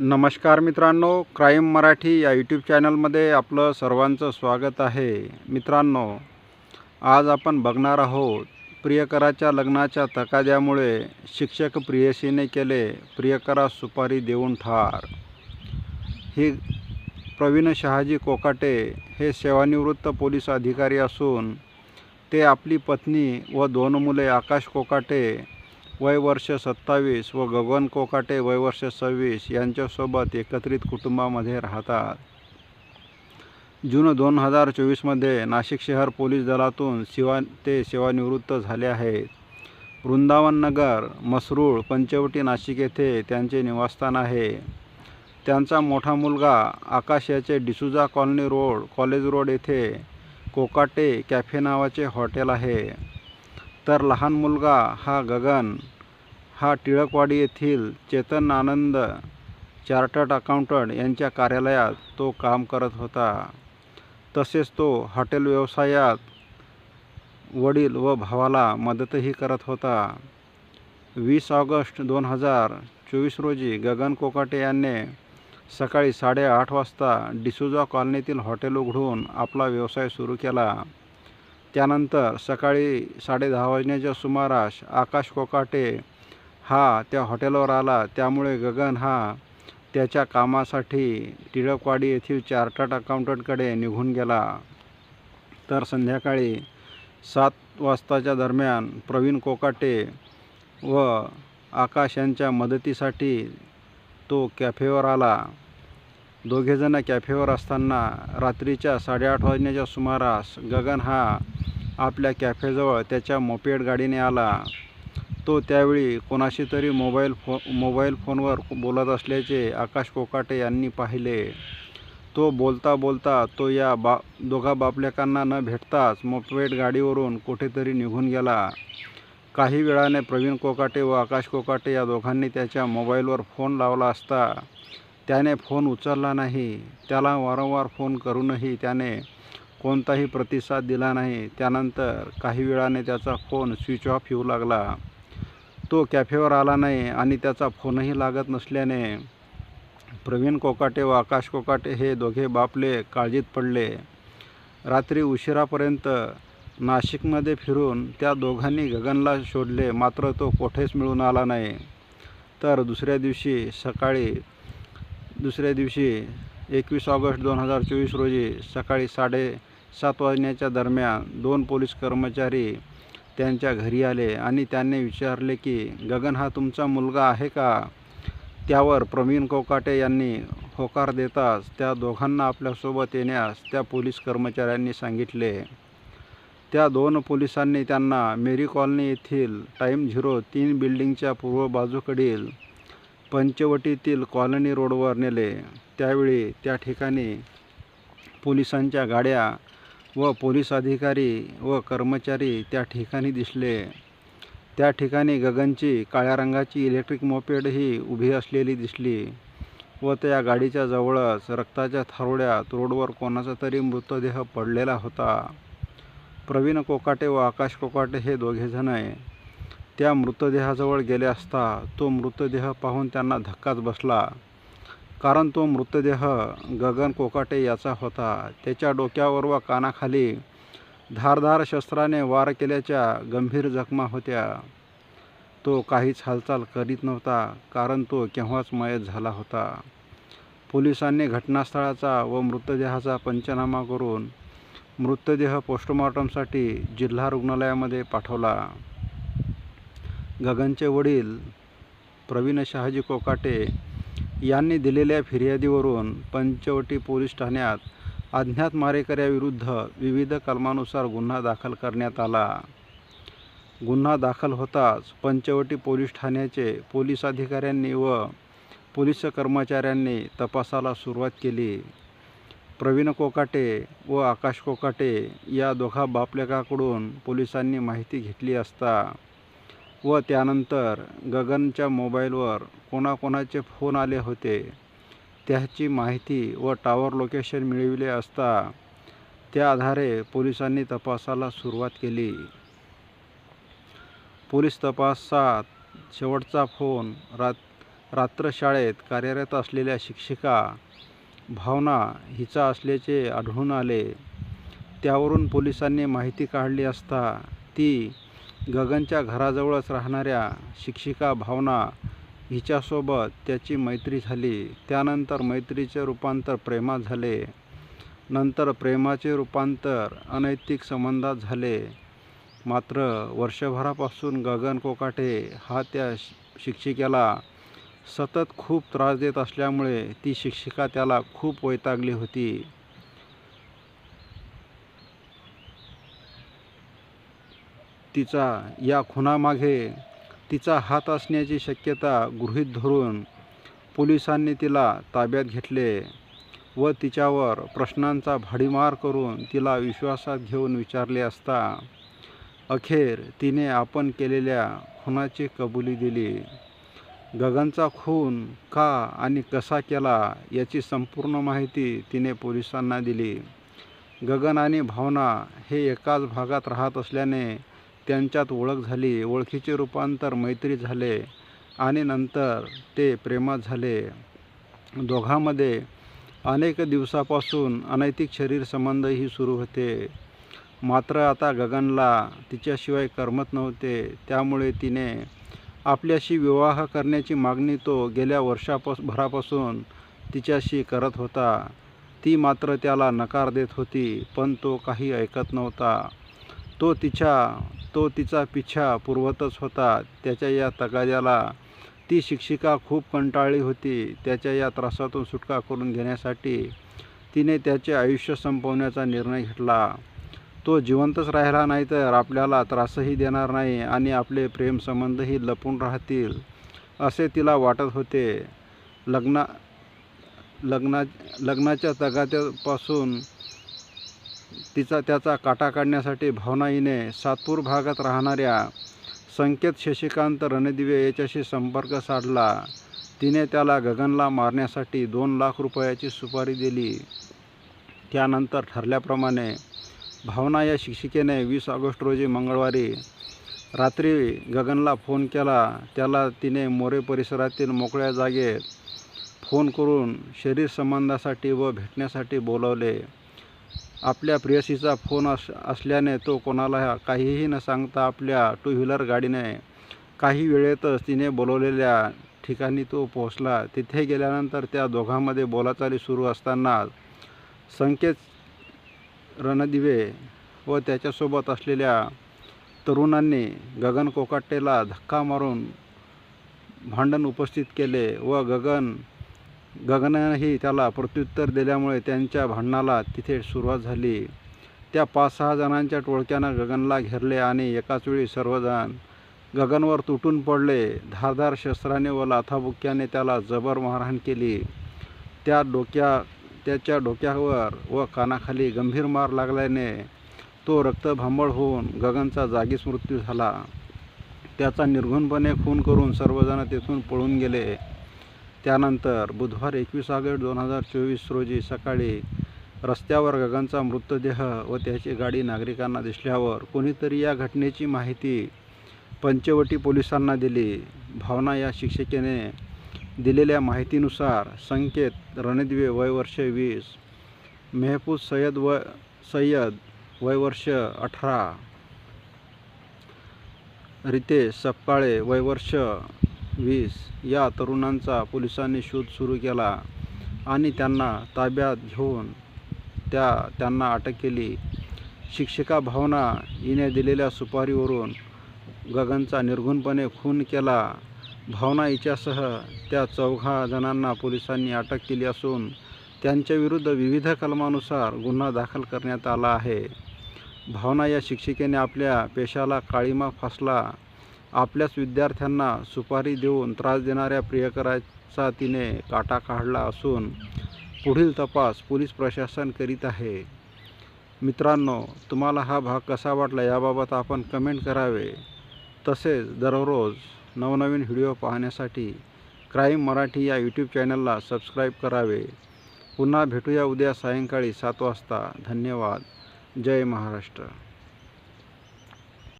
नमस्कार मित्रांनो क्राईम मराठी या यूट्यूब चॅनलमध्ये आपलं सर्वांचं स्वागत आहे. मित्रांनो आज आपण बघणार आहोत प्रियकराच्या लग्नाच्या तकाद्यामुळे शिक्षक प्रियसीने केले प्रियकरा सुपारी देऊन ठार. ही प्रवीण शहाजी कोकाटे हे सेवानिवृत्त पोलीस अधिकारी असून ते आपली पत्नी व दोन मुले आकाश कोकाटे वयवर्ष सत्तावीस व गगन कोकाटे वयवर्ष सव्वीस यांच्यासोबत एकत्रित कुटुंबामध्ये राहतात. जून दोन हजार चोवीसमध्ये नाशिक शहर पोलीस दलातून सेवा ते सेवानिवृत्त झाले आहेत. वृंदावन नगर मसरूळ पंचवटी नाशिक येथे त्यांचे निवासस्थान आहे. त्यांचा मोठा मुलगा आकाश याचे D'Souza colony road college road येथे कोकाटे कॅफे नावाचे हॉटेल आहे. तर लहान मुलगा हा गगन हा टिळकवाडी येथील चेतन आनंद चार्टर्ड अकाउंटंट यांच्या कार्यालयात तो काम करत होता. तसेच तो हॉटेल व्यवसायात वडील व भावाला मदतही करत होता. वीस ऑगस्ट दोन हजार चोवीस रोजी गगन कोकाटे यांनी सकाळी साडेआठ वाजता डिसुजा कॉलनीतील हॉटेल उघडून आपला व्यवसाय सुरू केला. त्यानंतर सकाळी साडे दहा वाजण्याच्या सुमारास आकाश कोकाटे हा त्या हॉटेलवर आला. त्यामुळे गगन हा त्याच्या कामासाठी टिळकवाडी येथील चार्टर्ड अकाउंटंटकडे निघून गेला. तर संध्याकाळी सात वाजताच्या दरम्यान प्रवीण कोकाटे व आकाश यांच्या मदतीसाठी तो कॅफेवर आला. दोघेजण कॅफेवर असताना रात्रीच्या साडेआठ वाजण्याच्या सुमारास गगन हा आपल्या कॅफेजवळ त्याच्या मोपेड गाडीने आला. तो त्यावेळी कोणाशी तरी मोबाईल फो मोबाईल फोनवर बोलत असल्याचे आकाश कोकाटे यांनी पाहिले. तो बोलता बोलता तो या बा दोघा बापलेकांना न भेटताच मोपेड गाडीवरून कुठेतरी निघून गेला. काही वेळाने प्रवीण कोकाटे व आकाश कोकाटे या दोघांनी त्याच्या मोबाईलवर फोन लावला असता. त्याने फोन उचलला नाही. त्याला वारंवार फोन करूनही त्याने कोणताही प्रतिसाद दिला नाही. त्यानंतर काही वेळाने त्याचा फोन स्विच ऑफ येऊ लागला. तो कॅफेवर आला नाही आणि त्याचा फोनही लागत नसल्याने प्रवीण कोकाटे व आकाश कोकाटे हे दोघे बापले काळजीत पडले. रात्री उशिरापर्यंत नाशिकमध्ये फिरून त्या दोघांनी गगनला शोधले मात्र तो कोठेच मिळून आला नाही. तर दुसऱ्या दिवशी सकाळी दुसऱ्या दिवशी एकवीस ऑगस्ट दोन हजार चोवीस रोजी सकाळी साडे सात वाजण्याच्या दरम्यान दोन पोलीस कर्मचारी त्यांच्या घरी आले आणि त्यांनी विचारले की गगन हा तुमचा मुलगा आहे का त्यावर प्रवीण कोकाटे यांनी होकार देताच त्या दोघांना आपल्यासोबत येण्यास त्या पोलीस कर्मचाऱ्यांनी सांगितले. त्या दोन पोलिसांनी त्यांना मेरी कॉलनी येथील टाईम झिरो तीन बिल्डिंगच्या पूर्व बाजूकडील पंचवटीतील कॉलनी रोडवर नेले. त्यावेळी त्या ठिकाणी पोलिसांच्या गाड्या व पोलीस अधिकारी व कर्मचारी त्या ठिकाणी दिसले. त्या ठिकाणी गगनची काळ्या रंगाची इलेक्ट्रिक मोपेडही उभी असलेली दिसली व त्या गाडीच्या जवळच रक्ताच्या थारोड्यात रोडवर कोणाचा तरी मृतदेह पडलेला होता. प्रवीण कोकाटे व आकाश कोकाटे हे दोघेजण त्या मृतदेहाजवळ गेले असता तो मृतदेह पाहून त्यांना धक्काच बसला. कारण तो मृतदेह गगन कोकाटे याचा होता. त्याच्या डोक्यावर व कानाखाली धारधार शस्त्राने वार केल्याच्या गंभीर जखमा होत्या. तो काहीच हालचाल करीत नव्हता कारण तो केव्हाच मयत झाला होता. पोलिसांनी घटनास्थळाचा व मृतदेहाचा पंचनामा करून मृतदेह पोस्टमॉर्टमसाठी जिल्हा रुग्णालयामध्ये पाठवला. गगनचे वडील प्रवीण शहाजी कोकाटे यांनी दिलेल्या फिर्यादीवरून पंचवटी पोलीस ठाण्यात अज्ञात मारेकऱ्याविरुद्ध विविध कलमानुसार गुन्हा दाखल करण्यात आला. गुन्हा दाखल होताच पंचवटी पोलीस ठाण्याचे पोलीस अधिकाऱ्यांनी व पोलीस कर्मचाऱ्यांनी तपासाला सुरुवात केली. प्रवीण कोकाटे व आकाश कोकाटे या दोघा बापलेकाकडून पोलिसांनी माहिती घेतली असता व त्यानंतर गगनच्या मोबाईलवर कोणाकोणाचे फोन आले होते त्याची माहिती व टावर लोकेशन मिळविले असता त्या आधारे पोलिसांनी तपासाला सुरुवात केली. पोलीस तपासात शेवटचा फोन रात रात्रशाळेत कार्यरत असलेल्या शिक्षिका भावना हिचा असल्याचे आढळून आले. त्यावरून पोलिसांनी माहिती काढली असता ती गगनच्या घराजवळच राहणाऱ्या शिक्षिका भावना हिच्यासोबत त्याची मैत्री झाली. त्यानंतर मैत्रीचे रूपांतर प्रेमात झाले. नंतर प्रेमाचे रूपांतर अनैतिक संबंधात झाले. मात्र वर्षभरापासून गगन कोकाटे हा त्या शि- शिक्षिकेला सतत खूप त्रास देत असल्यामुळे ती शिक्षिका त्याला खूप वैतागली होती. तिचा या खुनामागे तिचा हात असण्याची शक्यता गृहीत धरून पोलिसांनी तिला ताब्यात घेतले व तिच्यावर प्रश्नांचा भडीमार करून तिला विश्वासात घेऊन विचारले असता अखेर तिने आपण केलेल्या खुनाची कबुली दिली. गगनचा खून का आणि कसा केला याची संपूर्ण माहिती तिने पोलिसांना दिली. गगन आणि भावना हे एकाच भागात राहत असल्याने त्यांच्यात ओळख झाली ओळखीचे रूपांतर मैत्री झाले आणि नंतर ते प्रेमात झाले. दोघांमध्ये अनेक दिवसापासून अनैतिक शरीर संबंधही सुरू होते. मात्र आता गगनला तिच्याशिवाय करमत नव्हते. त्यामुळे तिने आपल्याशी विवाह करण्याची मागणी तो गेल्या वर्षापास भरापासून तिच्याशी करत होता. ती मात्र त्याला नकार देत होती पण तो काही ऐकत नव्हता. तो तिच्या तो तिचा पिछा पुरवतच होता. त्याच्या या तगाद्याला ती शिक्षिका खूप कंटाळली होती. त्याच्या या त्रासातून सुटका करून घेण्यासाठी तिने त्याचे आयुष्य संपवण्याचा निर्णय घेतला. तो जिवंतच राहिला नाही तर आपल्याला त्रासही देणार नाही आणि आपले प्रेमसंबंधही लपून राहतील असे तिला वाटत होते. लग्ना लग्ना लग्नाच्या तगात्यापासून तिचा त्याचा काटा काढण्यासाठी भावना सातपूर भागात राहणाऱ्या संकेत शशिकांत रणदिवे याच्याशी संपर्क साधला. तिने त्याला गगनला मारण्यासाठी दोन लाख रुपयाची सुपारी दिली. त्यानंतर ठरल्याप्रमाणे भावना या शिक्षिकेने वीस ऑगस्ट रोजी मंगळवारी रात्री गगनला फोन केला. त्याला तिने मोरे परिसरातील मोकळ्या जागेत फोन करून शरीर संबंधासाठी व भेटण्यासाठी बोलवले. आपल्या प्रियसीचा फोन अस असल्याने तो कोणाला काहीही न सांगता आपल्या टू व्हीलर गाडीने काही वेळेतच तिने बोलवलेल्या ठिकाणी तो पोहोचला. तिथे गेल्यानंतर त्या दोघांमध्ये बोलाचाली सुरू असताना संकेत रणदिवे व त्याच्यासोबत असलेल्या तरुणांनी गगन कोकाटेला धक्का मारून भांडण उपस्थित केले व गगन गगनानेही त्याला प्रत्युत्तर दिल्यामुळे त्यांच्या भांडणाला तिथे सुरुवात झाली. त्या पाच सहा जणांच्या टोळक्यानं गगनला घेरले आणि एकाच वेळी सर्वजण गगनवर तुटून पडले. धारदार शस्त्राने व लाथाबुक्याने त्याला जबर मारहाण केली. त्या डोक्या त्याच्या डोक्यावर व कानाखाली गंभीर मार लागल्याने तो रक्तभांबळ होऊन गगनचा जागीच मृत्यू झाला. त्याचा निर्घुणपणे खून करून सर्वजण तेथून पळून गेले. त्यानंतर बुधवार एकवीस ऑगस्ट दोन हजार चोवीस रोजी सकाळी रस्त्यावर गगनचा मृतदेह व त्याची गाडी नागरिकांना दिसल्यावर कोणीतरी या घटनेची माहिती पंचवटी पोलिसांना दिली. भावना या शिक्षिकेने दिलेल्या माहितीनुसार संकेत रणदिवे वय वर्ष वीस मेहपूज सय्यद व सय्यद वय वर्ष अठरा रितेश सपकाळे वय वर्ष वीस या तरुणांचा पोलिसांनी शोध सुरू केला आणि त्यांना ताब्यात घेऊन त्या त्यांना अटक केली. शिक्षिका भावना हिने दिलेल्या सुपारीवरून गगनचा निर्घुणपणे खून केला. भावना हिच्यासह त्या चौघा जणांना पोलिसांनी अटक केली असून त्यांच्याविरुद्ध विविध कलमानुसार गुन्हा दाखल करण्यात आला आहे. भावना या शिक्षिकेने आपल्या पेशाला काळीमा फासला आपल्याच विद्यार्थ्यांना सुपारी देऊन त्रास देणाऱ्या प्रियकराचा तिने काटा काढला असून पुढील तपास पोलीस प्रशासन करीत आहे. मित्रांनो तुम्हाला हा भाग कसा वाटला याबाबत आपण कमेंट करावे. तसेच दररोज नवनवीन व्हिडिओ पाहण्यासाठी क्राईम मराठी या यूट्यूब चॅनलला सबस्क्राईब करावे. पुन्हा भेटूया उद्या सायंकाळी सात वाजता. धन्यवाद. जय महाराष्ट्र.